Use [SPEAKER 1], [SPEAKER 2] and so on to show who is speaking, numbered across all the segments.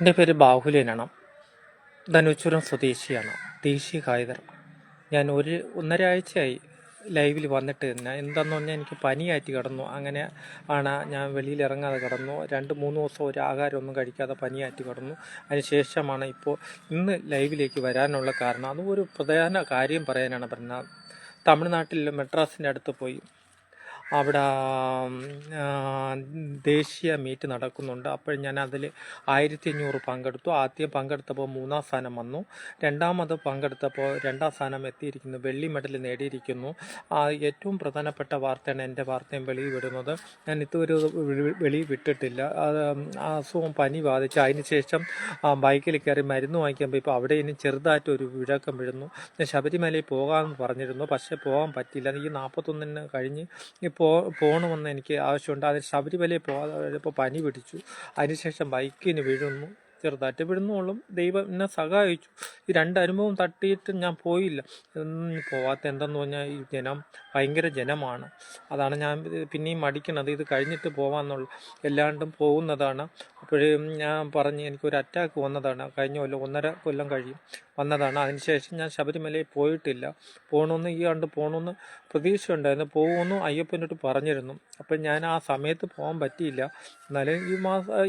[SPEAKER 1] എന്റെ പേര് ബാഹുലേനാണ് ധനുച്ചുരം സ്വദേശിയാണ്. ദേശീയ കായികർ ഞാൻ ഒരു ഒന്നര ആഴ്ചയായി ലൈവിൽ വന്നിട്ട് തന്നെ എന്താണെന്ന് പറഞ്ഞാൽ എനിക്ക് പനിയായിട്ട് കിടന്നു. അങ്ങനെ ആണ് ഞാൻ വെളിയിൽ ഇറങ്ങാതെ കിടന്നു. രണ്ട് മൂന്ന് ദിവസം ഒരു ആഹാരമൊന്നും കഴിക്കാതെ പനിയായിട്ട് കിടന്നു. അതിന് ശേഷമാണ് ഇപ്പോൾ ഇന്ന് ലൈവിലേക്ക് വരാനുള്ള കാരണം. അതും ഒരു പ്രധാന കാര്യം പറയാനാണ് പറഞ്ഞത്. തമിഴ്നാട്ടിൽ മെഡ്രാസിന്റെ അടുത്ത് പോയി. അവിടെ ദേശീയ മീറ്റ് നടക്കുന്നുണ്ട്. അപ്പോൾ ഞാൻ അതിൽ ആയിരത്തി അഞ്ഞൂറ് പങ്കെടുത്തു. ആദ്യം പങ്കെടുത്തപ്പോൾ മൂന്നാം സ്ഥാനം വന്നു. രണ്ടാമത് പങ്കെടുത്തപ്പോൾ രണ്ടാം സ്ഥാനം എത്തിയിരിക്കുന്നു. വെള്ളി മെഡൽ നേടിയിരിക്കുന്നു. ഏറ്റവും പ്രധാനപ്പെട്ട വാർത്തയാണ് എന്റെ വാർത്തയും വെളിയിൽ വിടുന്നത് ഞാൻ ഇതുവരെ വെളി- വിട്ടിട്ടില്ല അസുഖം പനി ബാധിച്ച് അതിന് ശേഷം ബൈക്കിൽ കയറി മരുന്ന് വാങ്ങിക്കുമ്പോൾ ഇപ്പോൾ അവിടെ ഇനി ചെറുതായിട്ട് ഒരു വിഴക്കം വീഴുന്നു ഞാൻ ശബരിമലയിൽ പോകാമെന്ന് പറഞ്ഞിരുന്നു. പക്ഷേ പോകാൻ പറ്റില്ല ഈ നാൽപ്പത്തൊന്നിന് കഴിഞ്ഞ് ഈ പോ പോകണമെന്ന് എനിക്ക് ആവശ്യമുണ്ട്. അതിന് ശബരിമലയിൽ പോകാതെ ഇപ്പോൾ പനി പിടിച്ചു. അതിനുശേഷം ബൈക്കിന് വീഴുന്നു. ചെറുതായിട്ട് വിടുന്നോളും ദൈവം എന്നെ സഹായിച്ചു. ഈ രണ്ട് അനുഭവം തട്ടിയിട്ട് ഞാൻ പോയില്ല. പോവാത്ത എന്തെന്ന് പറഞ്ഞാൽ ഈ ജനം ഭയങ്കര ജനമാണ്. അതാണ് ഞാൻ പിന്നെയും മടിക്കണത്. ഇത് കഴിഞ്ഞിട്ട് പോവാന്നുള്ള എല്ലാണ്ടും പോകുന്നതാണ്. അപ്പോഴേ ഞാൻ പറഞ്ഞ് എനിക്കൊരു അറ്റാക്ക് വന്നതാണ്. കഴിഞ്ഞ കൊല്ലം ഒന്നര കൊല്ലം കഴിയും. വന്നതാണ്. അതിനുശേഷം ഞാൻ ശബരിമലയിൽ പോയിട്ടില്ല. പോകണമെന്ന് ഈ കണ്ട് പോകണമെന്ന് പ്രതീക്ഷ ഉണ്ടായിരുന്നു പോകുമെന്ന് അയ്യപ്പനോട് പറഞ്ഞിരുന്നു. അപ്പം ഞാൻ ആ സമയത്ത് പോകാൻ പറ്റിയില്ല. എന്നാലും ഈ മാസം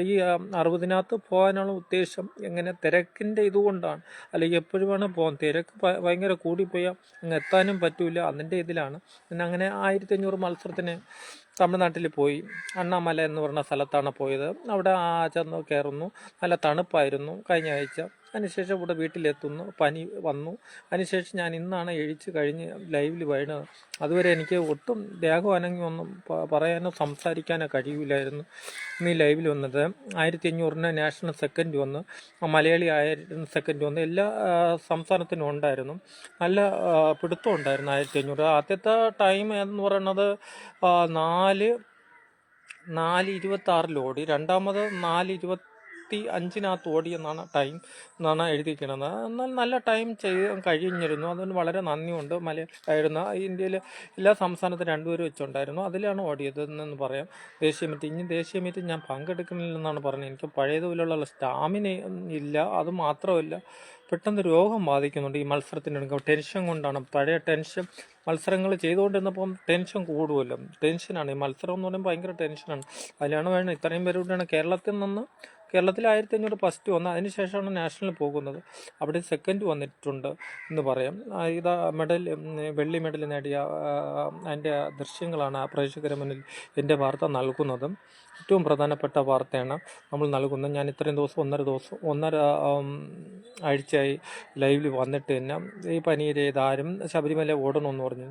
[SPEAKER 1] ഈ അറുപതിനകത്ത് പോകാനുള്ള ഉദ്ദേശം എങ്ങനെ? തിരക്കിന്റെ ഇതുകൊണ്ടാണ്. അല്ലെങ്കിൽ എപ്പോഴും വേണം പോകാൻ. തിരക്ക് ഭയങ്കര കൂടിപ്പോയാൽ അങ്ങ് എത്താനും പറ്റൂല. അതിന്റെ ഇതിലാണ്. പിന്നെ അങ്ങനെ ആയിരത്തി അഞ്ഞൂറ് മത്സരത്തിന് തമിഴ്നാട്ടിൽ പോയി. അണ്ണാമല എന്ന് പറഞ്ഞ സ്ഥലത്താണ് പോയത്. അവിടെ ആ ചെന്ന് കയറുന്നു. നല്ല തണുപ്പായിരുന്നു. കഴിഞ്ഞ ആഴ്ച അതിനുശേഷം ഇവിടെ വീട്ടിലെത്തുന്നു പനി വന്നു. അതിനുശേഷം ഞാൻ ഇന്നാണ് എഴിച്ച് കഴിഞ്ഞ് ലൈവിൽ വീണത് അതുവരെ എനിക്ക് ഒട്ടും ദേഹം അനങ്ങി ഒന്നും പറയാനോ സംസാരിക്കാനോ കഴിയില്ലായിരുന്നു. ഇന്ന് ഈ ലൈവിൽ വന്നത് ആയിരത്തി അഞ്ഞൂറിന് നാഷണൽ സെക്കൻഡ് വന്ന് മലയാളി ആയിരുന്ന സെക്കൻഡ് വന്ന്. എല്ലാ സംസ്ഥാനത്തിനും ഉണ്ടായിരുന്നു. നല്ല പിടുത്തം ഉണ്ടായിരുന്നു ആയിരത്തി അഞ്ഞൂറ് ആദ്യത്തെ ടൈം എന്ന് പറയുന്നത് നാല് നാല് ഇരുപത്തി ആറിലോടി രണ്ടാമത് നാല് ഇരുപത്തി അഞ്ചിനകത്ത് ഓടിയെന്നാണ് ടൈം എന്നാണ് എഴുതിയിരിക്കുന്നത്. എന്നാൽ നല്ല ടൈം ചെയ്യാൻ കഴിഞ്ഞിരുന്നു. അതുകൊണ്ട് വളരെ നന്ദിയുണ്ട്. മല ആയിരുന്ന ഇന്ത്യയിൽ എല്ലാ സംസ്ഥാനത്തും രണ്ടുപേരും വെച്ചുണ്ടായിരുന്നു. അതിലാണ് ഓടിയത് എന്ന് പറയാം. ദേശീയ മീറ്റ്. ഇനി ദേശീയ മീറ്റ് ഞാൻ പങ്കെടുക്കുന്നില്ലെന്നാണ് പറഞ്ഞത്. എനിക്ക് പഴയതുപോലുള്ള സ്റ്റാമിന ഇല്ല. അത് മാത്രമല്ല പെട്ടെന്ന് രോഗം ബാധിക്കുന്നുണ്ട് ഈ മത്സരത്തിനെടുക്കുക ടെൻഷൻ കൊണ്ടാണ്. പഴയ ടെൻഷൻ മത്സരങ്ങൾ ചെയ്തുകൊണ്ടിരുന്നപ്പം ടെൻഷൻ കൂടുമല്ലോ. ടെൻഷനാണ്. ഈ മത്സരം എന്ന് പറയുമ്പോൾ ഭയങ്കര ടെൻഷനാണ്. അതിലാണ് വേണം ഇത്രയും പേരോടാണ് കേരളത്തിൽ നിന്ന് കേരളത്തിൽ ആയിരത്തി അഞ്ഞൂറ് ഫസ്റ്റ് വന്ന് അതിനുശേഷമാണ് നാഷണൽ പോകുന്നത്. അവിടെ സെക്കൻഡ് വന്നിട്ടുണ്ട് എന്ന് പറയാം. ഇതാ മെഡൽ വെള്ളി മെഡൽ നേടിയ അതിന്റെ ദൃശ്യങ്ങളാണ് ആ പ്രേക്ഷകരുടെ മുന്നിൽ എന്റെ വാർത്ത നൽകുന്നതും. ഏറ്റവും പ്രധാനപ്പെട്ട വാർത്തയാണ് നമ്മൾ നൽകുന്നത്. ഞാൻ ഇത്രയും ദിവസം ഒന്നര ദിവസം ഒന്നര ആഴ്ചയായി ലൈവിൽ വന്നിട്ട് തന്നെ ഈ പനിയിലേതാരും ശബരിമല ഓടണമെന്ന് പറഞ്ഞു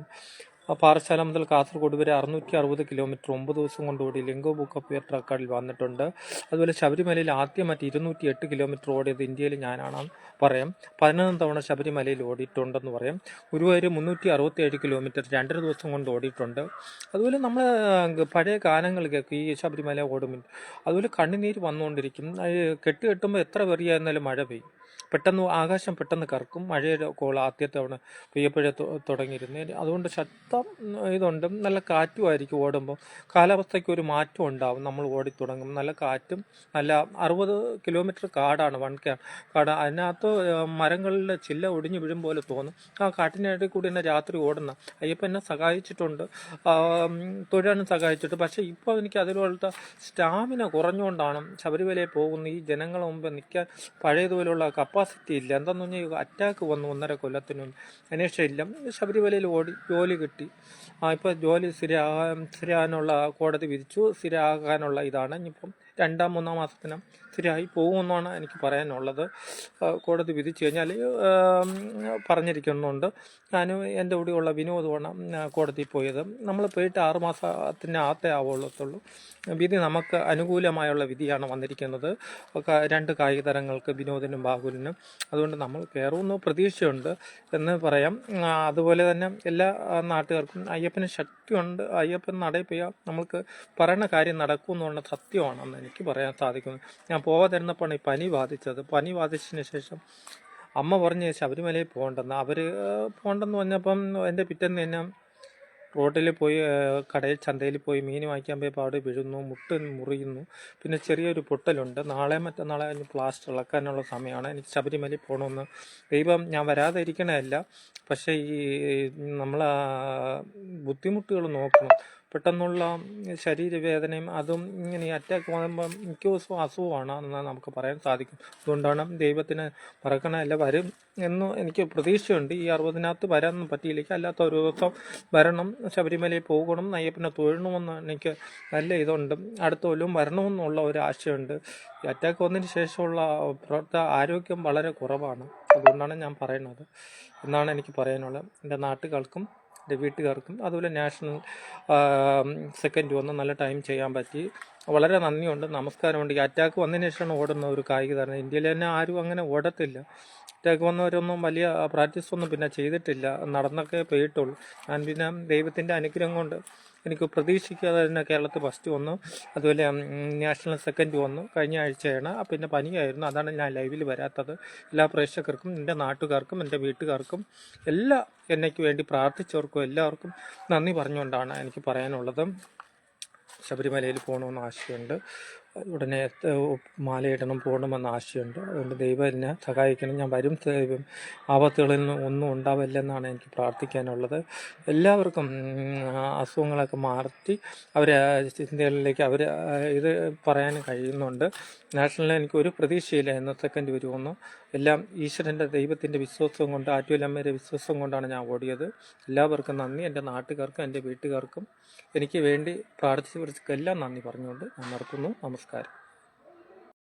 [SPEAKER 1] പാറശാല മുതൽ കാസർഗോഡ് വരെ അറുന്നൂറ്റി അറുപത് കിലോമീറ്റർ ഒമ്പത് ദിവസം കൊണ്ടോടി ലിംഗോ ബുക്ക് ഓഫ് ഇയർ റെക്കോർഡിൽ വന്നിട്ടുണ്ട്. അതുപോലെ ശബരിമലയിൽ ആദ്യമായിട്ട് ഇരുന്നൂറ്റി എട്ട് കിലോമീറ്റർ ഓടിയത് ഇന്ത്യയിൽ ഞാനാണ് പറയാം. പതിനൊന്ന് തവണ ശബരിമലയിൽ ഓടിയിട്ടുണ്ടെന്ന് പറയാം. ഗുരുവായൂർ മുന്നൂറ്റി അറുപത്തി ഏഴ് കിലോമീറ്റർ രണ്ടര ദിവസം കൊണ്ട് ഓടിയിട്ടുണ്ട്. അതുപോലെ നമ്മൾ പഴയ ഗാനങ്ങൾ കേൾക്കും. ഈ ശബരിമല ഓടുമ്പോൾ അതുപോലെ കണ്ണുനീര് വന്നുകൊണ്ടിരിക്കും. കെട്ടുകെട്ടുമ്പോൾ കെട്ട് കെട്ടുമ്പോൾ എത്ര വെറിയായിരുന്നാലും മഴ പെയ്യും. പെട്ടെന്ന് ആകാശം പെട്ടെന്ന് കറക്കും. മഴയുടെ കോൾ ആദ്യത്തെ തവണ പെയ്യപ്പോഴേ തുടങ്ങിയിരുന്നു. അതുകൊണ്ട് ശക്തം ഇതുണ്ട്. നല്ല കാറ്റുമായിരിക്കും ഓടുമ്പോൾ കാലാവസ്ഥയ്ക്ക് ഒരു മാറ്റം ഉണ്ടാവും. നമ്മൾ ഓടി തുടങ്ങും. നല്ല കാറ്റും നല്ല അറുപത് കിലോമീറ്റർ കാടാണ് വൺ കാ. കാട് അതിനകത്ത് മരങ്ങളിലെ ചില്ല ഒടിഞ്ഞു വീഴും പോലെ തോന്നും. ആ കാട്ടിനിടയിൽ കൂടി തന്നെ രാത്രി ഓടുന്ന അയ്യപ്പൻ എന്നെ സഹായിച്ചിട്ടുണ്ട്. തൊഴിലാനും സഹായിച്ചിട്ട് പക്ഷേ ഇപ്പോൾ എനിക്ക് അതിലുള്ള സ്റ്റാമിന കുറഞ്ഞുകൊണ്ടാണ് ശബരിമലയിൽ പോകുന്ന ഈ ജനങ്ങളെ മുമ്പ് നിൽക്കാൻ പഴയതുപോലുള്ള കപ്പാസിറ്റി ഇല്ല എന്തെന്ന് പറഞ്ഞാൽ അറ്റാക്ക് വന്നു. ഒന്നര കൊല്ലത്തിനും അതിനുശേഷം ഇല്ല ശബരിമലയിൽ ഓടി ജോലി കിട്ടി. ആ ഇപ്പോൾ ജോലി സ്ഥിരമാ സ്ഥിരമാകാനുള്ള കോടതി വിധിച്ചു. സ്ഥിരമാകാനുള്ള ഇതാണ്. ഇനിയിപ്പം രണ്ടാം മൂന്നാം മാസത്തിനും സ്ഥിരമായി പോകുമെന്നാണ് എനിക്ക് പറയാനുള്ളത്. കോടതി വിധിച്ചു കഴിഞ്ഞാൽ പറഞ്ഞിരിക്കുന്നുണ്ട്. ഞാനും എന്റെ കൂടെയുള്ള വിനോദമാണ് കോടതിയിൽ പോയത്. നമ്മൾ പോയിട്ട് ആറ് മാസത്തിനകത്തേ ആവുള്ളത്തുള്ളൂ. വിധി നമുക്ക് അനുകൂലമായുള്ള വിധിയാണ് വന്നിരിക്കുന്നത്. രണ്ട് കായിക താരങ്ങൾക്ക് വിനോദിനും ബാഹുലിനും. അതുകൊണ്ട് നമ്മൾ കയറുമെന്ന് പ്രതീക്ഷയുണ്ട് എന്ന് പറയാം. അതുപോലെ തന്നെ എല്ലാ നാട്ടുകാർക്കും അയ്യപ്പന് ശക്തിയുണ്ട്. അയ്യപ്പൻ നടയിൽ നമുക്ക് പറയുന്ന കാര്യം നടക്കുമെന്നുള്ള സത്യമാണെന്ന് എനിക്ക് പറയാൻ സാധിക്കുന്നു. ഞാൻ പോവാതിരുന്നപ്പോഴാണ് ഈ പനി ബാധിച്ചത്. പനി ബാധിച്ചതിന് ശേഷം അമ്മ പറഞ്ഞ് ശബരിമലയിൽ പോകണ്ടെന്ന്. അവർ പോകണ്ടെന്ന് പറഞ്ഞപ്പം എന്റെ പിറ്റേന്ന് തന്നെ റോട്ടിൽ പോയി കടയിൽ ചന്തയിൽ പോയി മീൻ വാങ്ങിക്കാൻ പോയപ്പോൾ അവിടെ വീഴുന്നു മുട്ട് മുറിയുന്നു. പിന്നെ ചെറിയൊരു പൊട്ടലുണ്ട്. നാളെ മറ്റന്നാളെ അതിന് പ്ലാസ്റ്റർ ഇളക്കാനുള്ള സമയമാണ്. എനിക്ക് ശബരിമലയിൽ പോകണമെന്ന് ദൈവം ഞാൻ വരാതെ ഇരിക്കണമല്ല പക്ഷേ ഈ നമ്മൾ ബുദ്ധിമുട്ടുകൾ നോക്കണം. പെട്ടെന്നുള്ള ശരീരവേദനയും അതും ഇങ്ങനെ അറ്റാക്ക് വന്നുമ്പം മിക്ക ദിവസവും അസുഖമാണ് എന്ന് നമുക്ക് പറയാൻ സാധിക്കും. അതുകൊണ്ടാണ് ദൈവത്തിന് മറക്കണമല്ല വരും എന്ന് എനിക്ക് പ്രതീക്ഷയുണ്ട്. ഈ അറുപതിനകത്ത് വരാനൊന്നും പറ്റിയില്ലെങ്കിൽ അല്ലാത്ത ഒരു ദിവസം വരണം ശബരിമലയിൽ പോകണം നയ്യപ്പനെ തൊഴണമെന്ന് എനിക്ക് നല്ല ഇതുണ്ട്. അടുത്ത കൊല്ലം വരണമെന്നുള്ള ഒരു ആശയമുണ്ട് ഈ അറ്റാക്ക് വന്നതിന് ശേഷമുള്ള പ്രവർത്ത ആരോഗ്യം വളരെ കുറവാണ്. അതുകൊണ്ടാണ് ഞാൻ പറയുന്നത്. എന്നാണ് എനിക്ക് പറയാനുള്ളത്. എന്റെ നാട്ടുകാർക്കും എന്റെ വീട്ടുകാർക്കും അതുപോലെ നാഷണൽ സെക്കൻഡ് വന്ന് നല്ല ടൈം ചെയ്യാൻ പറ്റി. വളരെ നന്ദിയുണ്ട്. നമസ്കാരമുണ്ട് ഈ അറ്റാക്ക് വന്നതിന് ശേഷമാണ് ഓടുന്ന ഒരു കായിക താരം. ഇന്ത്യയിൽ തന്നെ ആരും അങ്ങനെ ഓടത്തില്ല. അറ്റാക്ക് വന്നവരൊന്നും വലിയ പ്രാക്ടീസ് ഒന്നും പിന്നെ ചെയ്തിട്ടില്ല. നടന്നൊക്കെ പോയിട്ടുള്ളൂ. ഞാൻ പിന്നെ ദൈവത്തിന്റെ അനുഗ്രഹം കൊണ്ട് എനിക്ക് പ്രതീക്ഷിക്കാതെ തന്നെ കേരളത്തിൽ ഫസ്റ്റ് വന്നു. അതുപോലെ നാഷണൽ സെക്കൻഡ് വന്നു. കഴിഞ്ഞ ആഴ്ചയാണ്. പിന്നെ പനിയായിരുന്നു. അതാണ് ഞാൻ ലൈവിൽ വരാത്തത്. എല്ലാ പ്രേക്ഷകർക്കും എന്റെ നാട്ടുകാർക്കും എന്റെ വീട്ടുകാർക്കും എല്ലാ എന്നയ്ക്ക് വേണ്ടി പ്രാർത്ഥിച്ചവർക്കും എല്ലാവർക്കും നന്ദി പറഞ്ഞുകൊണ്ടാണ് എനിക്ക് പറയാനുള്ളത്. ശബരിമലയിൽ പോകണമെന്ന് ആശയമുണ്ട്. ഉടനെ മാലയിടണം പോകണമെന്ന ആശയമുണ്ട്. അതുകൊണ്ട് ദൈവം എന്നെ സഹായിക്കണം. ഞാൻ വരും ദൈവം. ആപത്തുകളിൽ നിന്ന് ഒന്നും ഉണ്ടാവില്ലെന്നാണ് എനിക്ക് പ്രാർത്ഥിക്കാനുള്ളത്. എല്ലാവർക്കും അസുഖങ്ങളൊക്കെ മാറ്റി അവരെ ചിന്തകളിലേക്ക് അവർ ഇത് പറയാൻ കഴിയുന്നുണ്ട്. നാഷണലിൽ എനിക്ക് ഒരു പ്രതീക്ഷയില്ല എന്ന സെക്കൻഡ് വരുമെന്ന് എല്ലാം ഈശ്വരന്റെ ദൈവത്തിന്റെ വിശ്വാസം കൊണ്ട് ആറ്റുവല്ലമ്മയുടെ വിശ്വാസം കൊണ്ടാണ് ഞാൻ ഓടിയത്. എല്ലാവർക്കും നന്ദി. എന്റെ നാട്ടുകാർക്കും എന്റെ വീട്ടുകാർക്കും എനിക്ക് വേണ്ടി പ്രാർത്ഥിച്ചവർക്കെല്ലാം നന്ദി പറഞ്ഞുകൊണ്ട് ഞാൻ നിർത്തുന്നു. നമസ്കാരം नमस्कार